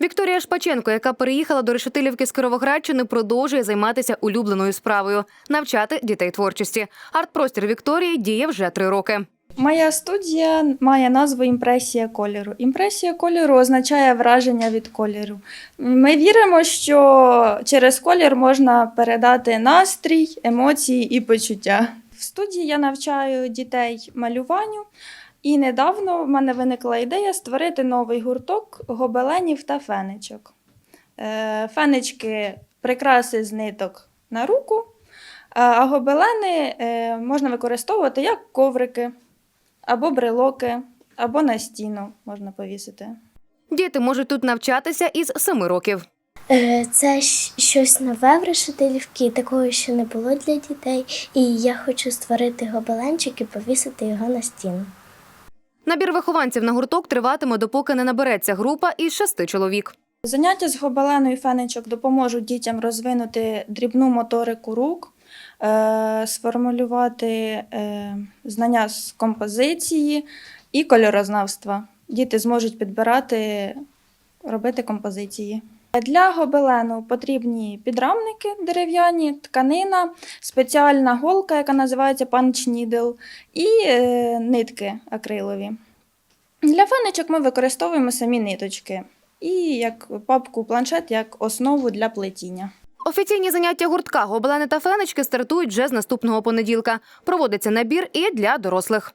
Вікторія Шпаченко, яка переїхала до Решетилівки з Кировоградщини, продовжує займатися улюбленою справою навчати дітей творчості. Арт-простір Вікторії діє вже три роки. Моя студія має назву Імпресія кольору. Імпресія кольору означає враження від кольору. Ми віримо, що через колір можна передати настрій, емоції і почуття. В студії я навчаю дітей малюванню, і недавно в мене виникла ідея створити новий гурток гобеленів та фенечок. Е, Фенечки прикраси з ниток на руку, а- гобелени е, можна використовувати як коврики або брелоки, або на стіну можна повісити. Діти можуть тут навчатися із семи років. Е, Це щось нове в решетилівці, такого ще не було для дітей, і я хочу створити гобеленчик і повісити його на стіну. Набір вихованців на гурток триватиме, допоки не набереться група із шести чоловік. Заняття з гобелену фенечок допоможуть дітям розвинути дрібну моторику рук, е, сформулювати е, знання з композиції і кольорознавства. Діти зможуть підбирати, робити композиції. Для гобелену потрібні підрамники дерев'яні, тканина, спеціальна голка, яка називається needle, і е, нитки акрилові. Для фенечок ми використовуємо самі ниточки і як папку планшет як основу для плетіння. Офіційні заняття гуртка гобелени та фенечки стартують вже з наступного понеділка. Проводиться набір і для дорослих.